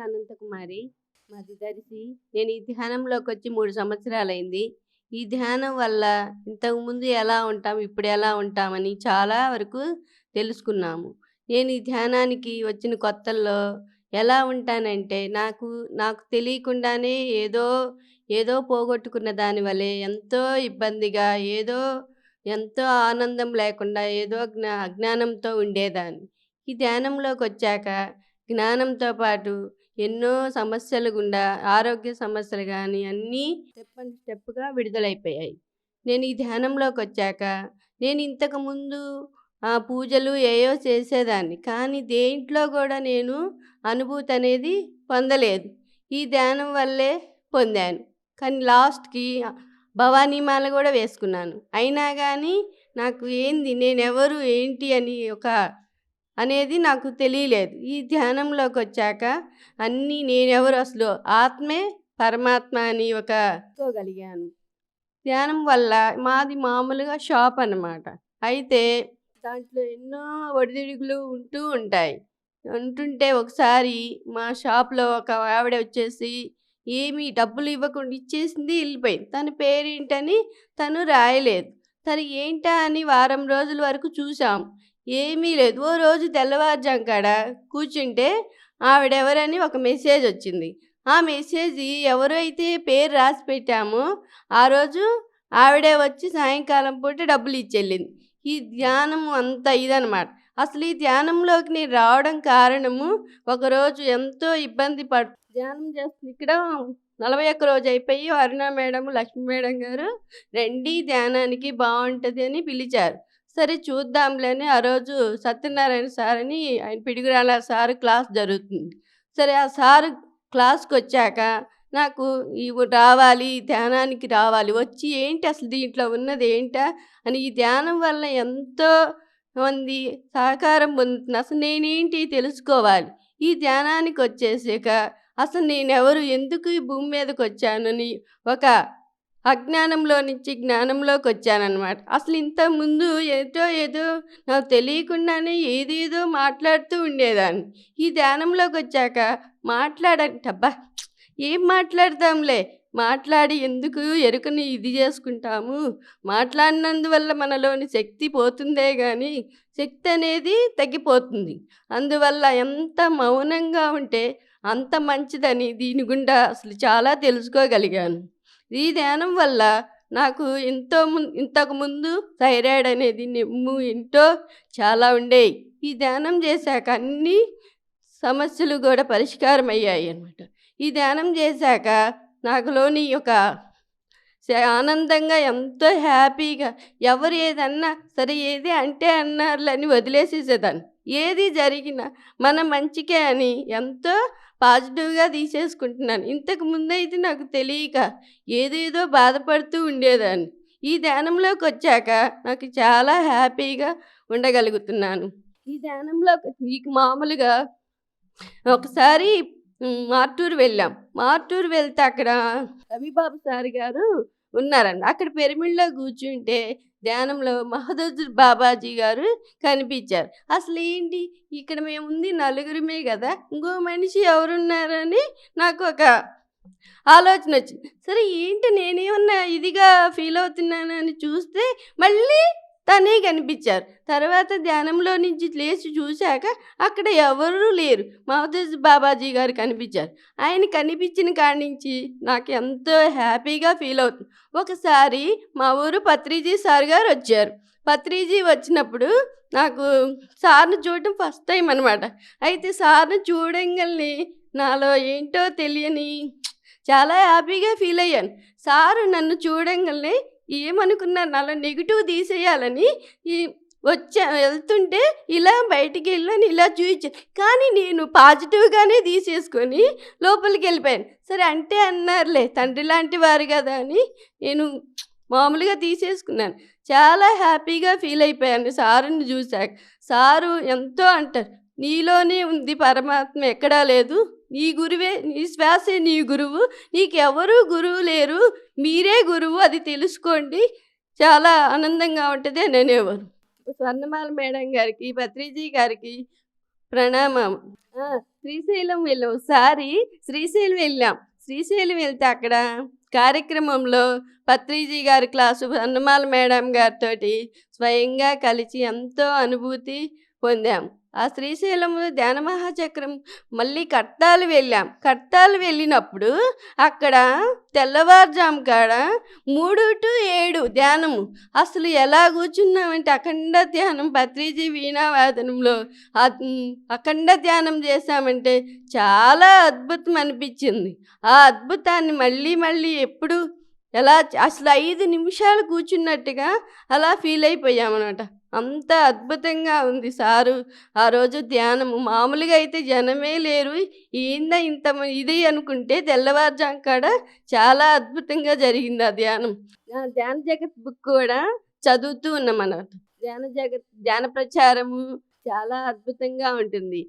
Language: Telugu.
అనంతకుమారి మాది దరిసి. నేను ఈ ధ్యానంలోకి వచ్చి మూడు సంవత్సరాలైంది. ఈ ధ్యానం వల్ల ఇంతకుముందు ఎలా ఉంటాం ఇప్పుడు ఎలా ఉంటామని చాలా వరకు తెలుసుకున్నాము. నేను ఈ ధ్యానానికి వచ్చిన కొత్తల్లో ఎలా ఉంటానంటే నాకు నాకు తెలియకుండానే ఏదో ఏదో పోగొట్టుకున్న దాని ఎంతో ఇబ్బందిగా ఏదో ఎంతో ఆనందం లేకుండా ఏదో జ్ఞా అజ్ఞానంతో ఉండేదాన్ని. ఈ ధ్యానంలోకి వచ్చాక జ్ఞానంతో పాటు ఎన్నో సమస్యలు గుండా ఆరోగ్య సమస్యలు కానీ అన్నీ స్టెప్ అండ్ స్టెప్గా విడుదలైపోయాయి. నేను ఈ ధ్యానంలోకి వచ్చాక నేను ఇంతకుముందు ఆ పూజలు ఏయో చేసేదాన్ని కానీ దేంట్లో కూడా నేను అనుభూతి అనేది పొందలేదు. ఈ ధ్యానం వల్లే పొందాను. కానీ లాస్ట్కి భవానీమాల కూడా వేసుకున్నాను. అయినా కానీ నాకు ఏంది నేనెవరు ఏంటి అని ఒక అనేది నాకు తెలియలేదు. ఈ ధ్యానంలోకి వచ్చాక అన్నీ నేనెవరు అసలు ఆత్మే పరమాత్మ అని ఒక తెలుసుకోగలిగాను ధ్యానం వల్ల మాది మామూలుగా షాప్ అన్నమాట. అయితే దాంట్లో ఎన్నో ఒడిదుడుకులు ఉంటూ ఉంటాయి. ఉంటుంటే ఒకసారి మా షాప్లో ఒక ఆవిడ వచ్చేసి ఏమీ డబ్బులు ఇవ్వకుండా ఇచ్చేసింది వెళ్ళిపోయింది. తన పేరేంటని తను రాయలేదు. తను ఏంటా అని వారం రోజుల వరకు చూసాం ఏమీ లేదు. ఓ రోజు తెల్లవారుజాం కాడ కూర్చుంటే ఆవిడెవరని ఒక మెసేజ్ వచ్చింది. ఆ మెసేజ్ ఎవరైతే పేరు రాసి పెట్టామో ఆ రోజు ఆవిడే వచ్చి సాయంకాలం పూట డబ్బులు ఇచ్చెళ్ళింది. ఈ ధ్యానం అంత ఇదనమాట అసలు ఈ ధ్యానంలోకి నేను రావడం కారణము ఒకరోజు ఎంతో ఇబ్బంది పడు ధ్యానం చేస్తుంది ఇక్కడ నలభై ఒక్క రోజు అయిపోయి అరుణ మేడం లక్ష్మీ మేడం గారు రండి ధ్యానానికి బాగుంటుంది అని పిలిచారు. సరే చూద్దాంలేని ఆ రోజు సత్యనారాయణ సార్ అని ఆయన పిడుగురాల సార్ క్లాస్ జరుగుతుంది. సరే ఆ సార్ క్లాస్కి వచ్చాక నాకు ఇవి రావాలి ధ్యానానికి రావాలి వచ్చి ఏంటి అసలు దీంట్లో ఉన్నది ఏంటా అని ఈ ధ్యానం వల్ల ఎంతో మంది సహకారం పొందుతుంది అసలు నేనేంటి తెలుసుకోవాలి. ఈ ధ్యానానికి వచ్చేసాక అసలు నేనెవరు ఎందుకు ఈ భూమి మీదకి వచ్చానని ఒక అజ్ఞానంలో నుంచి జ్ఞానంలోకి వచ్చానన్నమాట. అసలు ఇంత ముందు ఏదో ఏదో నాకు తెలియకుండానే ఏదేదో మాట్లాడుతూ ఉండేదాన్ని. ఈ ధ్యానంలోకి వచ్చాక మాట్లాడటబ్బా ఏం మాట్లాడదాంలే? మాట్లాడి ఎందుకు ఎరుకని ఇది చేసుకుంటాము? మాట్లాడినందువల్ల మనలోని శక్తి పోతుందే కానీ శక్తి అనేది తగ్గిపోతుంది. అందువల్ల ఎంత మౌనంగా ఉంటే అంత మంచిదని దీని గుండా అసలు చాలా తెలుసుకోగలిగాను. ఈ ధ్యానం వల్ల నాకు ఎంతో ము ఇంతకుముందు థైరాయిడ్ అనేది నిమ్ము ఇంటో చాలా ఉండేవి ఈ ధ్యానం చేశాక అన్ని సమస్యలు కూడా పరిష్కారం అయ్యాయి అన్నమాట. ఈ ధ్యానం చేశాక నాకులోని ఒక ఆనందంగా ఎంతో హ్యాపీగా ఎవరు ఏదన్నా సరే ఏది అంటే అన్నారులని వదిలేసేసేదాన్ని. ఏది జరిగినా మన మంచికే అని ఎంతో పాజిటివ్గా తీసేసుకుంటున్నాను. ఇంతకు ముందైతే నాకు తెలియక ఏదేదో బాధపడుతూ ఉండేదాన్ని. ఈ ధ్యానంలోకి వచ్చాక నాకు చాలా హ్యాపీగా ఉండగలుగుతున్నాను. ఈ ధ్యానంలో మీకు మామూలుగా ఒకసారి మార్టూరు వెళ్ళాం. మార్టూరు వెళ్తే అక్కడ రవిబాబు సార్ గారు ఉన్నారండి. అక్కడ పెరిమిళ్ళలో కూర్చుంటే ధ్యానంలో మహదూర్ బాబాజీ గారు కనిపించారు. అసలు ఏంటి? ఇక్కడ మేము ఉంది నలుగురమే కదా ఇంకో మనిషి ఎవరున్నారని నాకు ఒక ఆలోచన వచ్చింది. సరే ఏంటి నేనేమన్నా ఇదిగా ఫీల్ అవుతున్నానని చూస్తే మళ్ళీ తనే కనిపించారు. తర్వాత ధ్యానంలో నుంచి లేచి చూశాక అక్కడ ఎవరూ లేరు. మహదేజ్ బాబాజీ గారు కనిపించారు. ఆయన కనిపించిన కాడి నుంచి నాకు ఎంతో హ్యాపీగా ఫీల్ అవుతుంది. ఒకసారి మా ఊరు పత్రిజీ సార్ గారు వచ్చారు. పత్రిజీ వచ్చినప్పుడు నాకు సార్ను చూడటం ఫస్ట్ టైం అనమాట అయితే సార్ను చూడంగల్ని నాలో ఏంటో తెలియని చాలా హ్యాపీగా ఫీల్ అయ్యాను. సారు నన్ను చూడంగానే ఏమనుకున్నాను? నాలో నెగిటివ్ తీసేయాలని ఈ వచ్చా వెళ్తుంటే ఇలా బయటికి వెళ్ళని ఇలా చూపించాను కానీ నేను పాజిటివ్గానే తీసేసుకొని లోపలికి వెళ్ళిపోయాను. సరే అంటే అన్నారులే తండ్రి లాంటి వారు కదా అని నేను మామూలుగా తీసేసుకున్నాను. చాలా హ్యాపీగా ఫీల్ అయిపోయాను సారుని చూశాక. సారు ఎంతో అంటారు నీలోనే ఉంది పరమాత్మ ఎక్కడా లేదు. నీ గురువే నీ శ్వాసే నీ గురువు నీకెవరూ గురువు లేరు మీరే గురువు అది తెలుసుకోండి. చాలా ఆనందంగా ఉంటుంది అని అనేవారు. స్వర్ణమాల మేడం గారికి భత్రీజీ గారికి ప్రణామం. శ్రీశైలం వెళ్ళాం. ఒకసారి శ్రీశైలం వెళ్ళాం. శ్రీశైలం వెళ్తే అక్కడ కార్యక్రమంలో పత్రిజీ గారి క్లాసు అన్నమాల మేడం గారితో స్వయంగా కలిసి ఎంతో అనుభూతి పొందాం. ఆ శ్రీశైలం ధ్యాన మహాచక్రం మళ్ళీ కట్టాలు వెళ్ళాం. కట్టాలు వెళ్ళినప్పుడు అక్కడ తెల్లవారుజాము కాడ మూడు టు ఏడు ధ్యానము. అసలు ఎలా కూర్చున్నామంటే అఖండ ధ్యానం పత్రిజీ వీణావాదనంలో అఖండ ధ్యానం చేశామంటే చాలా అద్భుతం అనిపించింది. ఆ అద్భుతాన్ని మళ్ళీ మళ్ళీ ఎప్పుడు ఎలా అసలు ఐదు నిమిషాలు కూర్చున్నట్టుగా అలా ఫీల్ అయిపోయామన్నమాట. అంత అద్భుతంగా ఉంది సారు. ఆ రోజు ధ్యానము. మామూలుగా అయితే జనమే లేరు. ఏందా ఇంత ఇది అనుకుంటే తెల్లవారుజాం కాడ చాలా అద్భుతంగా జరిగింది ఆ ధ్యానం. ధ్యాన జగత్ బుక్ కూడా చదువుతూ ఉన్నాం అన్నమాట ధ్యాన జగత్ ధ్యాన ప్రచారము చాలా అద్భుతంగా ఉంటుంది.